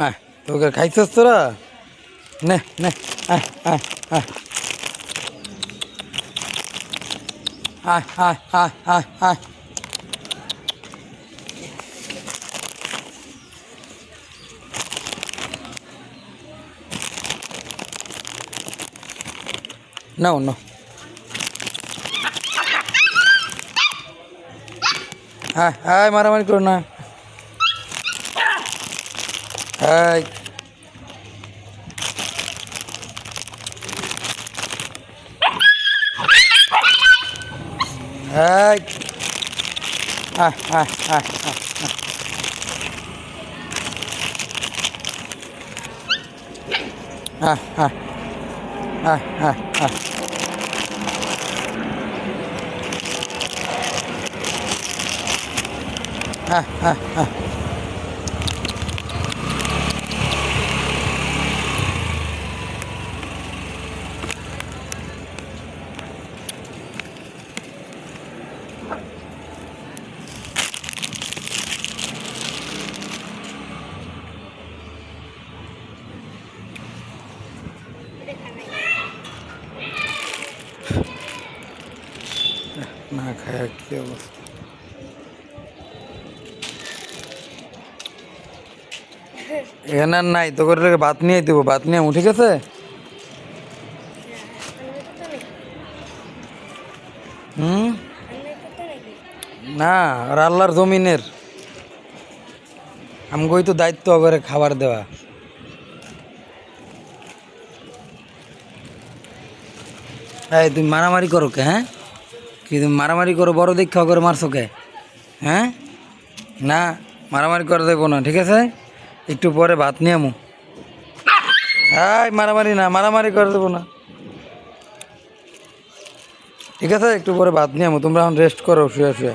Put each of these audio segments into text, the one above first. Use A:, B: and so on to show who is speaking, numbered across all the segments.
A: আয় তোকে খাইছিস তোরা? নে নে আয় আয় আয় আয় আয় আয় আয় আয় নাও নাও। আয় আয়, মারামারি করো না। Hai. Hai. À, à, à, à, à. À, à. À, à, à. à, à না খায়, কি অবস্থা? এখানে আর নাই, তোকে ভাত নিয়ে দেবো, ভাত নিয়ে আমু, ঠিক আছে? হুম? না, আর আল্লাহর জমিনের। আমগোই তো দায়িত্ব করে খাবার দেওয়া। এই, তুমি মারামারি করো কে হ্যাঁ? কি তুমি মারামারি করো বড় দীক্ষা করে মারছো কে হ্যাঁ না মারামারি করে দেবো না ঠিক আছে একটু পরে ভাত নিয়ে আমু এই মারামারি না মারামারি করে দেবো না ঠিক আছে একটু পরে ভাত নিয়ে আমু তোমরা এখন রেস্ট করো শুয়ে শুয়ে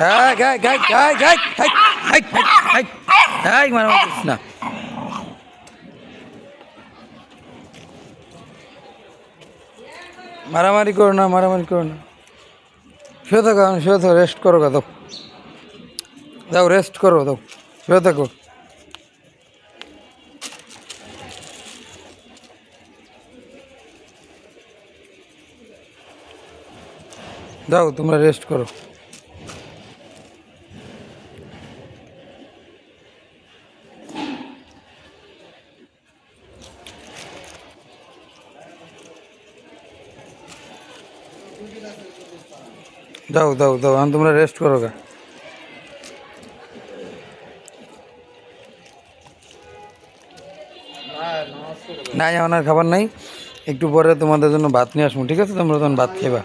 A: হ্যাঁ গাই গাই গাই গাই মারামারি না মারামারি করো না, মারামারি করো না। শুয়ে থাকো আমি শুয়ে থাকো রেস্ট করো গা, দাও। রেস্ট করো, দাও। শুয়ে থাকো। দাও, তোমরা রেস্ট করো। দাও দাও দাও আমি তোমরা রেস্ট করো গা। নাই আর খাবার নাই। একটু পরে তোমাদের জন্য ভাত নিয়ে আসব, ঠিক আছে? তোমরা তখন ভাত খেবা।